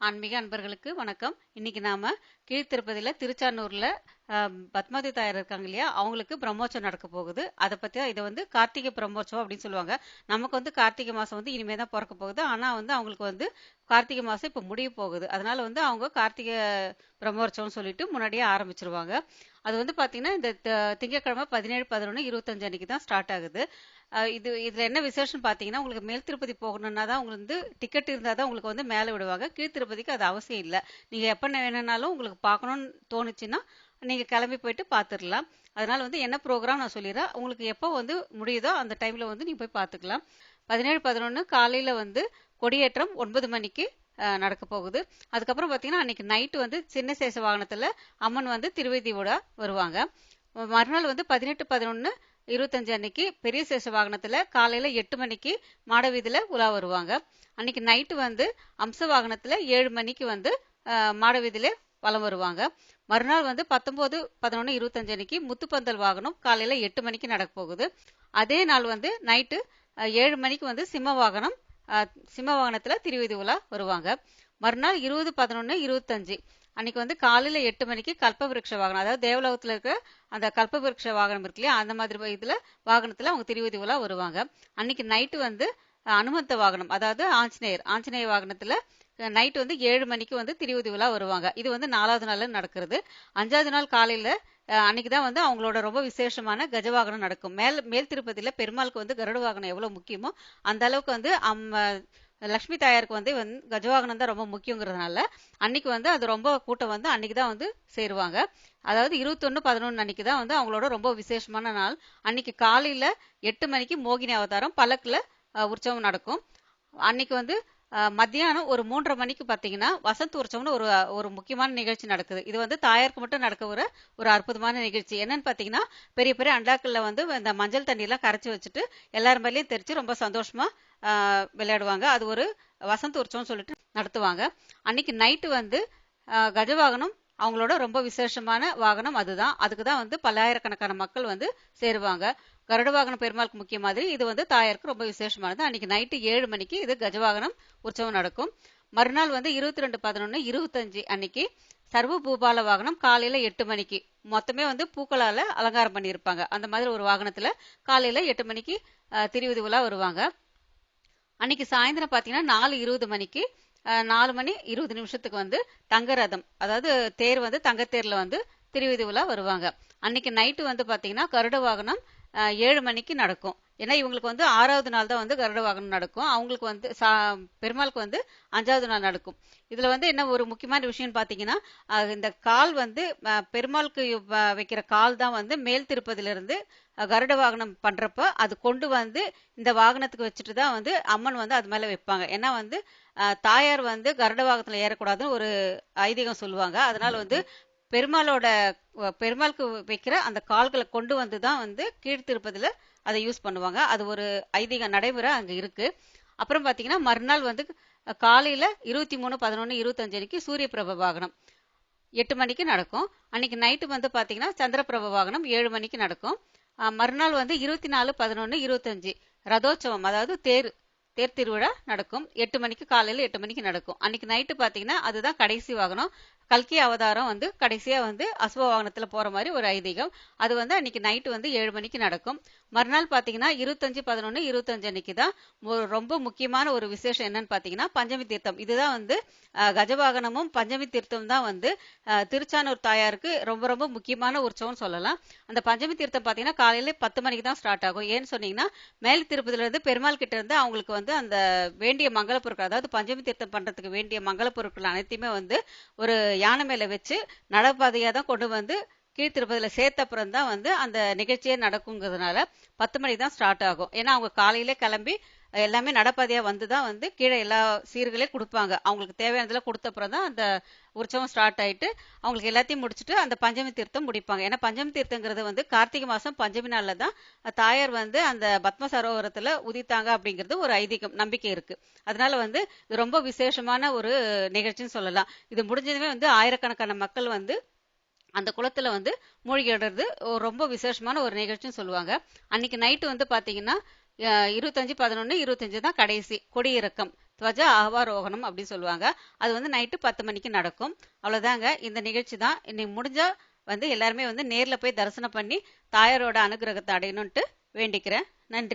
ஆன்மீக அன்பர்களுக்கு வணக்கம். இன்னைக்கு நாம கீழ்த்திருப்பதியில திருச்சானூர்ல ஆஹ், பத்மாவதி தாயார் இருக்காங்க இல்லையா? அவங்களுக்கு பிரம்மோற்சவம் நடக்க போகுது. அதை பத்தி இதை வந்து கார்த்திகை பிரம்மோற்சவம் அப்படின்னு சொல்லுவாங்க. நமக்கு வந்து கார்த்திகை மாசம் வந்து இனிமே தான் பிறக்க போகுது. ஆனா வந்து அவங்களுக்கு வந்து கார்த்திகை மாசம் இப்ப முடிய போகுது. அதனால வந்து அவங்க கார்த்திகை பிரம்மோற்சவம் சொல்லிட்டு முன்னாடியே ஆரம்பிச்சிருவாங்க. அது வந்து பாத்தீங்கன்னா இந்த த- திங்கட்கிழமை பதினேழு பதினொன்று இருபத்தஞ்சு அன்னைக்கு தான் ஸ்டார்ட் ஆகுது. இது இதில் என்ன விசேஷம் பார்த்தீங்கன்னா உங்களுக்கு மேல் திருப்பதி போகணும்னா தான் உங்களுக்கு வந்து டிக்கெட் இருந்தால் தான் உங்களுக்கு வந்து மேலே விடுவாங்க. கீழ் திருப்பதிக்கு அது அவசியம் இல்லை. நீங்கள் எப்போ வேணும்னாலும் உங்களுக்கு பார்க்கணும்னு தோணுச்சுன்னா நீங்கள் கிளம்பி போயிட்டு பார்த்துடலாம் அதனால் வந்து என்ன ப்ரோக்ராம் நான் சொல்லிடுறேன் உங்களுக்கு எப்போ வந்து முடியுதோ அந்த டைமில் வந்து நீங்கள் போய் பார்த்துக்கலாம் பதினேழு பதினொன்று காலையில் வந்து கொடியேற்றம் ஒன்பது மணிக்கு நடக்க போகுது. அதுக்கப்புறம் பார்த்தீங்கன்னா அன்னைக்கு நைட்டு வந்து சின்ன சேச வாகனத்தில் அம்மன் வந்து திருவேதியோட வருவாங்க. மறுநாள் வந்து பதினெட்டு பதினொன்று இருபத்தஞ்சு அன்னைக்கு பெரிய சேஷ வாகனத்தில் காலையில் எட்டு மணிக்கு மாடவீதியில உலா வருவாங்க. அன்னைக்கு நைட்டு வந்து அம்ச வாகனத்தில் ஏழு மணிக்கு வந்து மாட வீதியில் வலம் வருவாங்க. மறுநாள் வந்து பத்தொம்போது பதினொன்று இருபத்தஞ்சு அன்னைக்கு முத்துப்பந்தல் வாகனம் காலையில் எட்டு மணிக்கு நடக்க போகுது. அதே நாள் வந்து நைட்டு ஏழு மணிக்கு வந்து சிம்ம வாகனம் சிம்ம வாகனத்தில் திருவீதி உலா வருவாங்க. மறுநாள் இருபது பதினொன்று இருபத்தஞ்சு அன்னைக்கு வந்து காலையில எட்டு மணிக்கு கல்பவிருட்ச வாகனம் அதாவது தேவலோகத்துல இருக்கிற அந்த கல்பவிருட்ச வாகனம் இருக்கு இல்லையா? அந்த மாதிரி இதுல வாகனத்துல அவங்க திருவதி உலா வருவாங்க. அன்னைக்கு நைட்டு வந்து அனுமந்த வாகனம் அதாவது ஆஞ்சநேயர் ஆஞ்சநேயர் வாகனத்துல நைட் வந்து ஏழு மணிக்கு வந்து திருவதி உலா வருவாங்க. இது வந்து நாலாவது நாள் நடக்கிறது. அஞ்சாவது நாள் காலையில அன்னைக்கு தான் வந்து அவங்களோட ரொம்ப விசேஷமான கஜவாகனம் நடக்கும். மேல் மேல் திருப்பதியில பெருமாளுக்கு வந்து கருட வாகனம் எவ்வளவு முக்கியமோ அந்த அளவுக்கு வந்து அம்ம லக்ஷ்மி தாயாருக்கு வந்து வந்து கஜவாகனம் தான் ரொம்ப முக்கியங்கிறதுனால அன்னைக்கு வந்து அது ரொம்ப கூட்டம் வந்து அன்னைக்கு தான் வந்து சேருவாங்க. அதாவது இருபத்தொன்னு பதினொன்று அன்னைக்கு தான் வந்து அவங்களோட ரொம்ப விசேஷமான நாள். அன்னைக்கு காலையில எட்டு மணிக்கு மோகினி அவதாரம் பல்லக்குல உற்சவம் நடக்கும். அன்னைக்கு வந்து மத்தியானம் ஒரு மூன்றரை மணிக்கு பார்த்தீங்கன்னா வசந்த் உற்சவம்னு ஒரு ஒரு முக்கியமான நிகழ்ச்சி நடக்குது. இது வந்து தாயாருக்கு மட்டும் நடக்க ஒரு ஒரு அற்புதமான நிகழ்ச்சி. என்னன்னு பார்த்தீங்கன்னா பெரிய பெரிய அண்டாக்கள்ல வந்து இந்த மஞ்சள் தண்ணியெல்லாம் கரைச்சி வச்சுட்டு எல்லார் மேலேயும் தெரிச்சு ரொம்ப சந்தோஷமா ஆஹ், விளையாடுவாங்க. அது ஒரு வசந்த் உற்சவம் சொல்லிட்டு நடத்துவாங்க. அன்னைக்கு நைட்டு வந்து ஆஹ், கஜவாகனம் அவங்களோட ரொம்ப விசேஷமான வாகனம் அதுதான். அதுக்கு தான் வந்து பல்லாயிரக்கணக்கான மக்கள் வந்து சேருவாங்க. கருட வாகனம் பெருமாளுக்கு முக்கிய மாதிரி இது வந்து தாயாருக்கு ரொம்ப விசேஷமானது. அன்னைக்கு நைட்டு ஏழு மணிக்கு இது கஜவாகனம் உற்சவம் நடக்கும். மறுநாள் வந்து இருபத்தி ரெண்டு பதினொன்று இருபத்தஞ்சு அன்னைக்கு சர்வ பூபால வாகனம் காலையில எட்டு மணிக்கு. மொத்தமே வந்து பூக்களால அலங்காரம் பண்ணியிருப்பாங்க. அந்த மாதிரி ஒரு வாகனத்துல காலையில எட்டு மணிக்கு ஆஹ், திருவிதி உலா வருவாங்க. அன்னைக்கு சாயந்தரம் பாத்தீங்கன்னா நாலு இருபது மணிக்கு நாலு மணி இருபது நிமிஷத்துக்கு வந்து தங்க ரதம் அதாவது தேர் வந்து தங்கத்தேர்ல வந்து திருவிதி உலா வருவாங்க. அன்னைக்கு நைட்டு வந்து பாத்தீங்கன்னா கருட வாகனம் ஏழு மணிக்கு நடக்கும். ஏன்னா இவங்களுக்கு வந்து ஆறாவது நாள் தான் வந்து கருட வாகனம் நடக்கும். அவங்களுக்கு வந்து சா பெருமாளுக்கு வந்து அஞ்சாவது நாள் நடக்கும். இதில் வந்து என்ன ஒரு முக்கியமான விஷயம் பார்த்தீங்கன்னா இந்த கால் வந்து பெருமாளுக்கு வைக்கிற கால் தான் வந்து மேல் திருப்பதில இருந்து கருட வாகனம் பண்றப்ப அது கொண்டு வந்து இந்த வாகனத்துக்கு வச்சுட்டு தான் வந்து அம்மன் வந்து அது மேலே வைப்பாங்க. ஏன்னா வந்து தாயார் வந்து கருட வாகனத்தில் ஏறக்கூடாதுன்னு ஒரு ஐதீகம் சொல்லுவாங்க. அதனால வந்து பெருமாளோட பெருமாளுக்கு வைக்கிற அந்த கால்களை கொண்டு வந்து தான் வந்து கீழ் அதை யூஸ் பண்ணுவாங்க. அது ஒரு ஐதீக நடைமுறை அங்கே இருக்கு. அப்புறம் பார்த்தீங்கன்னா மறுநாள் வந்து காலையில் இருபத்தி மூணு பதினொன்று இருபத்தஞ்சு அன்னைக்கு சூரிய பிரப வாகனம். எட்டு மணிக்கு நடக்கும். அன்னைக்கு நைட்டு வந்து பார்த்தீங்கன்னா சந்திரபிரப வாகனம் ஏழு மணிக்கு நடக்கும். மறுநாள் வந்து இருபத்தி நாலு பதினொன்று இருபத்தஞ்சு ரதோற்சவம் அதாவது தேர் தேர் திருவிழா நடக்கும். எட்டு மணிக்கு காலையில எட்டு மணிக்கு நடக்கும். அன்னைக்கு நைட்டு பார்த்தீங்கன்னா அதுதான் கடைசி வாகனம். கல்கி அவதாரம் வந்து கடைசியா வந்து அசுவ வாகனத்துல போற மாதிரி ஒரு ஐதீகம். அது வந்து அன்னைக்கு நைட்டு வந்து ஏழு மணிக்கு நடக்கும். மறுநாள் பாத்தீங்கன்னா இருபத்தஞ்சு பதினொன்று இருபத்தஞ்சு அன்னைக்கு தான் ஒரு ரொம்ப முக்கியமான ஒரு விசேஷம் என்னன்னு பார்த்தீங்கன்னா பஞ்சமி தீர்த்தம். இதுதான் வந்து கஜவாகனமும் பஞ்சமி தீர்த்தம் தான் வந்து திருச்சானூர் தாயாருக்கு ரொம்ப ரொம்ப முக்கியமான உற்சவம்னு சொல்லலாம். அந்த பஞ்சமி தீர்த்தம் பாத்தீங்கன்னா காலையில பத்து மணிக்கு தான் ஸ்டார்ட் ஆகும். ஏன்னு சொன்னீங்கன்னா மேல் திருப்பதில இருந்து பெருமாள் கிட்ட இருந்து அவங்களுக்கு வந்து அந்த வேண்டிய மங்கள பொருட்கள் அதாவது பஞ்சமி தீர்த்தம் பண்றதுக்கு வேண்டிய மங்கள பொருட்கள் அனைத்தையுமே வந்து ஒரு யானை மேல வச்சு நடப்பாதையாக தான் கொண்டு வந்து கீழ்த்திருப்பதில் சேர்த்த அப்புறம் தான் வந்து அந்த நிகழ்ச்சியே நடக்குங்கிறதுனால பத்து மணிக்கு தான் ஸ்டார்ட் ஆகும். ஏன்னா அவங்க காலையிலே கிளம்பி எல்லாமே நடப்பாதையாக வந்து தான் வந்து கீழே எல்லா சீர்களையும் கொடுப்பாங்க. அவங்களுக்கு தேவையானதெல்லாம் கொடுத்த அப்புறம் தான் அந்த உற்சவம் ஸ்டார்ட் ஆயிட்டு அவங்களுக்கு எல்லாத்தையும் முடிச்சுட்டு அந்த பஞ்சமி தீர்த்தம் முடிப்பாங்க. ஏன்னா பஞ்சமி தீர்த்தங்கிறது வந்து கார்த்திகை மாதம் பஞ்சமி நாளில் தான் தாயார் வந்து அந்த பத்ம சரோவரத்துல உதித்தாங்க அப்படிங்கிறது ஒரு ஐதீகம் நம்பிக்கை இருக்கு. அதனால வந்து இது ரொம்ப விசேஷமான ஒரு நிகழ்ச்சின்னு சொல்லலாம். இது முடிஞ்சதுமே வந்து ஆயிரக்கணக்கான மக்கள் வந்து அந்த குளத்துல வந்து மூழ்கிடுறது ரொம்ப விசேஷமான ஒரு நிகழ்ச்சின்னு சொல்லுவாங்க. அன்னைக்கு நைட்டு வந்து பாத்தீங்கன்னா இருபத்தஞ்சு பதினொன்னு இருபத்தஞ்சு தான் கடைசி. கொடியிறக்கம். துவஜ ஆவாரோகணம் அப்படின்னு சொல்லுவாங்க. அது வந்து நைட்டு பத்து மணிக்கு நடக்கும். அவ்வளோதாங்க இந்த நிகழ்ச்சி தான். இன்னைக்கு முடிஞ்சா வந்து எல்லாருமே வந்து நேரில் போய் தரிசனம் பண்ணி தாயாரோட அனுகிரகத்தை அடையணும்ட்டு வேண்டிக்கிறேன். நன்றி.